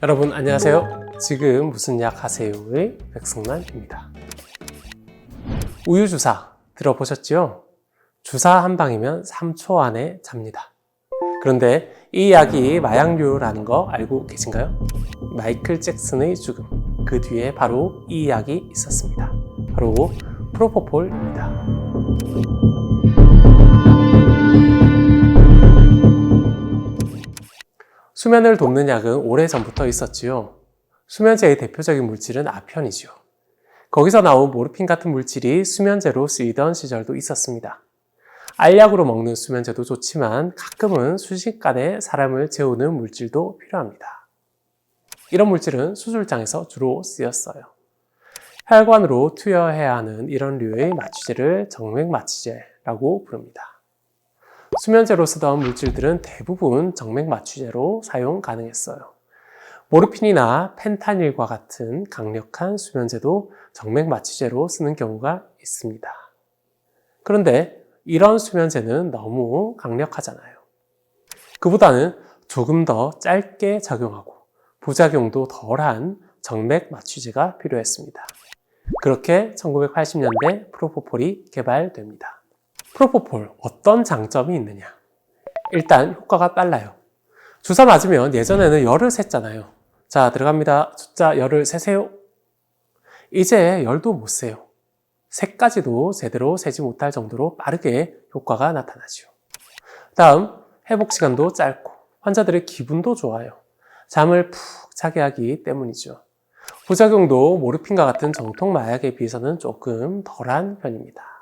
여러분 안녕하세요. 지금 무슨 약 하세요의 백승만입니다. 우유 주사 들어보셨죠? 주사 한 방이면 3초 안에 잡니다. 그런데 이 약이 마약류라는 거 알고 계신가요? 마이클 잭슨의 죽음. 그 뒤에 바로 이 약이 있었습니다. 바로 프로포폴입니다. 수면을 돕는 약은 오래전부터 있었지요. 수면제의 대표적인 물질은 아편이죠. 거기서 나온 모르핀 같은 물질이 수면제로 쓰이던 시절도 있었습니다. 알약으로 먹는 수면제도 좋지만 가끔은 순식간에 사람을 재우는 물질도 필요합니다. 이런 물질은 수술장에서 주로 쓰였어요. 혈관으로 투여해야 하는 이런 류의 마취제를 정맥 마취제라고 부릅니다. 수면제로 쓰던 물질들은 대부분 정맥 마취제로 사용 가능했어요. 모르핀이나 펜타닐과 같은 강력한 수면제도 정맥 마취제로 쓰는 경우가 있습니다. 그런데 이런 수면제는 너무 강력하잖아요. 그보다는 조금 더 짧게 작용하고 부작용도 덜한 정맥 마취제가 필요했습니다. 그렇게 1980년대 프로포폴이 개발됩니다. 프로포폴 어떤 장점이 있느냐? 일단 효과가 빨라요. 주사 맞으면 예전에는 열을 셌잖아요. 자, 들어갑니다. 숫자 열을 세세요. 이제 열도 못 세요. 색까지도 제대로 세지 못할 정도로 빠르게 효과가 나타나죠. 다음, 회복 시간도 짧고 환자들의 기분도 좋아요. 잠을 푹 자게 하기 때문이죠. 부작용도 모르핀과 같은 정통 마약에 비해서는 조금 덜한 편입니다.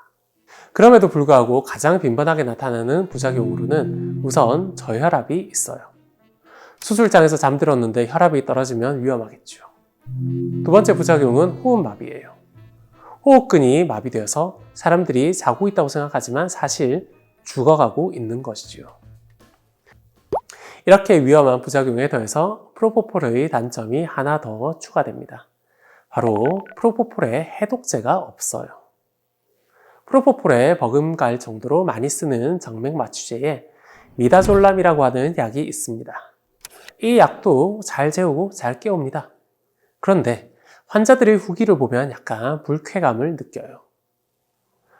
그럼에도 불구하고 가장 빈번하게 나타나는 부작용으로는 우선 저혈압이 있어요. 수술장에서 잠들었는데 혈압이 떨어지면 위험하겠죠. 두 번째 부작용은 호흡마비예요. 호흡근이 마비되어서 사람들이 자고 있다고 생각하지만 사실 죽어가고 있는 것이지요. 이렇게 위험한 부작용에 더해서 프로포폴의 단점이 하나 더 추가됩니다. 바로 프로포폴에 해독제가 없어요. 프로포폴에 버금갈 정도로 많이 쓰는 정맥 마취제에 미다졸람이라고 하는 약이 있습니다. 이 약도 잘 재우고 잘 깨웁니다. 그런데 환자들의 후기를 보면 약간 불쾌감을 느껴요.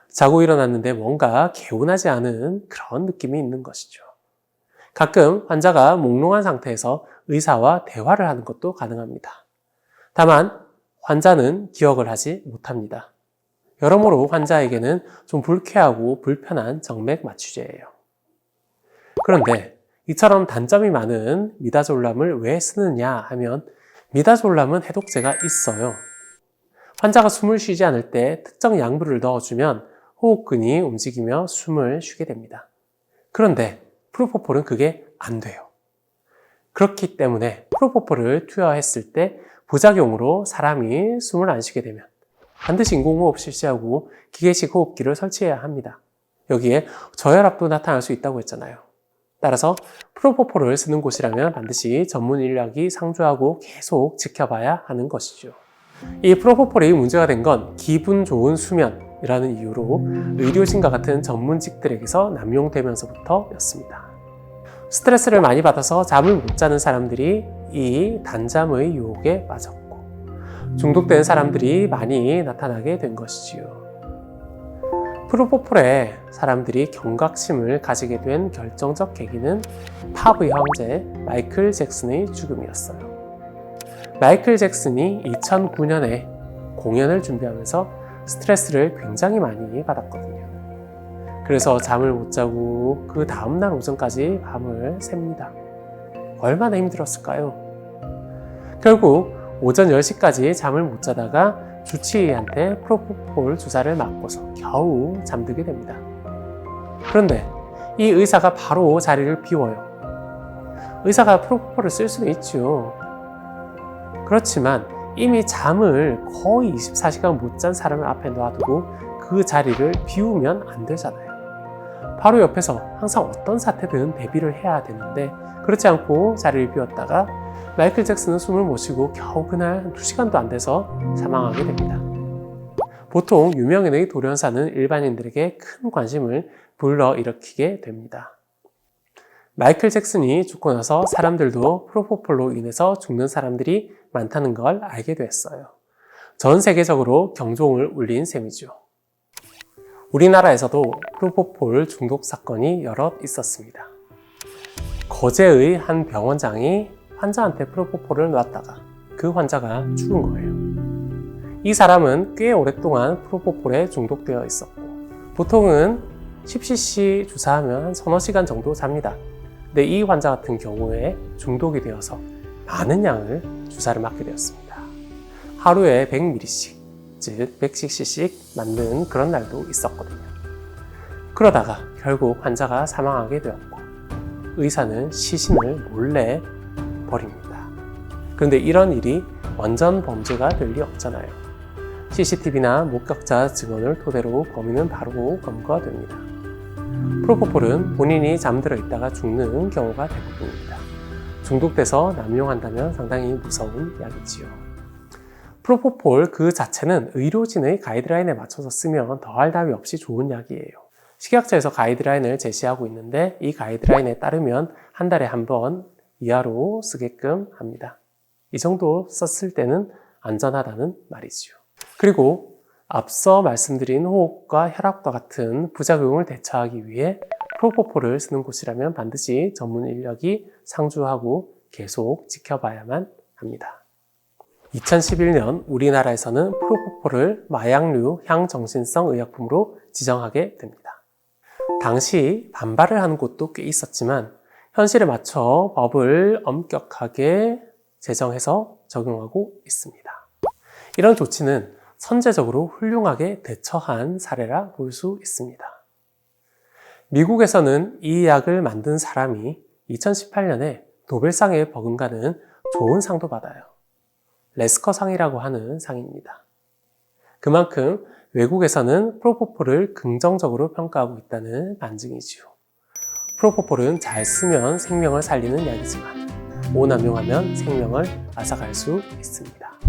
자고 일어났는데 뭔가 개운하지 않은 그런 느낌이 있는 것이죠. 가끔 환자가 몽롱한 상태에서 의사와 대화를 하는 것도 가능합니다. 다만 환자는 기억을 하지 못합니다. 여러모로 환자에게는 좀 불쾌하고 불편한 정맥 마취제예요. 그런데 이처럼 단점이 많은 미다졸람을 왜 쓰느냐 하면 미다졸람은 해독제가 있어요. 환자가 숨을 쉬지 않을 때 특정 약물을 넣어주면 호흡근이 움직이며 숨을 쉬게 됩니다. 그런데 프로포폴은 그게 안 돼요. 그렇기 때문에 프로포폴을 투여했을 때 부작용으로 사람이 숨을 안 쉬게 되면 반드시 인공호흡 실시하고 기계식 호흡기를 설치해야 합니다. 여기에 저혈압도 나타날 수 있다고 했잖아요. 따라서 프로포폴을 쓰는 곳이라면 반드시 전문 인력이 상주하고 계속 지켜봐야 하는 것이죠. 이 프로포폴이 문제가 된 건 기분 좋은 수면이라는 이유로 의료진과 같은 전문직들에게서 남용되면서부터였습니다. 스트레스를 많이 받아서 잠을 못 자는 사람들이 이 단잠의 유혹에 빠졌고 중독된 사람들이 많이 나타나게 된 것이지요. 프로포폴에 사람들이 경각심을 가지게 된 결정적 계기는 팝의 형제 마이클 잭슨의 죽음이었어요. 마이클 잭슨이 2009년에 공연을 준비하면서 스트레스를 굉장히 많이 받았거든요. 그래서 잠을 못 자고 그 다음날 오전까지 밤을 셉니다. 얼마나 힘들었을까요? 결국 오전 10시까지 잠을 못 자다가 주치의한테 프로포폴 주사를 맞고서 겨우 잠들게 됩니다. 그런데 이 의사가 바로 자리를 비워요. 의사가 프로포폴을 쓸 수는 있죠. 그렇지만 이미 잠을 거의 24시간 못 잔 사람을 앞에 놔두고 그 자리를 비우면 안 되잖아요. 바로 옆에서 항상 어떤 사태든 대비를 해야 되는데 그렇지 않고 자리를 비웠다가 마이클 잭슨은 숨을 못 쉬고 겨우 그날 2시간도 안 돼서 사망하게 됩니다. 보통 유명인의 돌연사는 일반인들에게 큰 관심을 불러일으키게 됩니다. 마이클 잭슨이 죽고 나서 사람들도 프로포폴로 인해서 죽는 사람들이 많다는 걸 알게 됐어요. 전 세계적으로 경종을 울린 셈이죠. 우리나라에서도 프로포폴 중독 사건이 여럿 있었습니다. 거제의 한 병원장이 환자한테 프로포폴을 놨다가 그 환자가 죽은 거예요. 이 사람은 꽤 오랫동안 프로포폴에 중독되어 있었고 보통은 10cc 주사하면 한 서너 시간 정도 삽니다. 근데 이 환자 같은 경우에 중독이 되어서 많은 양을 주사를 맞게 되었습니다. 하루에 100ml씩, 즉 100cc씩 맞는 그런 날도 있었거든요. 그러다가 결국 환자가 사망하게 되었고 의사는 시신을 몰래 버립니다. 그런데 이런 일이 완전 범죄가 될 리 없잖아요. CCTV나 목격자 증언을 토대로 범인은 바로 검거가 됩니다. 프로포폴은 본인이 잠들어 있다가 죽는 경우가 대부분입니다. 중독돼서 남용한다면 상당히 무서운 약이지요. 프로포폴 그 자체는 의료진의 가이드라인에 맞춰서 쓰면 더할 나위 없이 좋은 약이에요. 식약처에서 가이드라인을 제시하고 있는데 이 가이드라인에 따르면 한 달에 한 번 이하로 쓰게끔 합니다. 이 정도 썼을 때는 안전하다는 말이지요. 그리고 앞서 말씀드린 호흡과 혈압과 같은 부작용을 대처하기 위해 프로포폴을 쓰는 곳이라면 반드시 전문 인력이 상주하고 계속 지켜봐야만 합니다. 2011년 우리나라에서는 프로포폴을 마약류 향정신성 의약품으로 지정하게 됩니다. 당시 반발을 하는 곳도 꽤 있었지만 현실에 맞춰 법을 엄격하게 제정해서 적용하고 있습니다. 이런 조치는 선제적으로 훌륭하게 대처한 사례라 볼 수 있습니다. 미국에서는 이 약을 만든 사람이 2018년에 노벨상에 버금가는 좋은 상도 받아요. 레스커 상이라고 하는 상입니다. 그만큼 외국에서는 프로포폴을 긍정적으로 평가하고 있다는 반증이지요. 프로포폴은 잘 쓰면 생명을 살리는 약이지만 오남용하면 생명을 앗아갈 수 있습니다.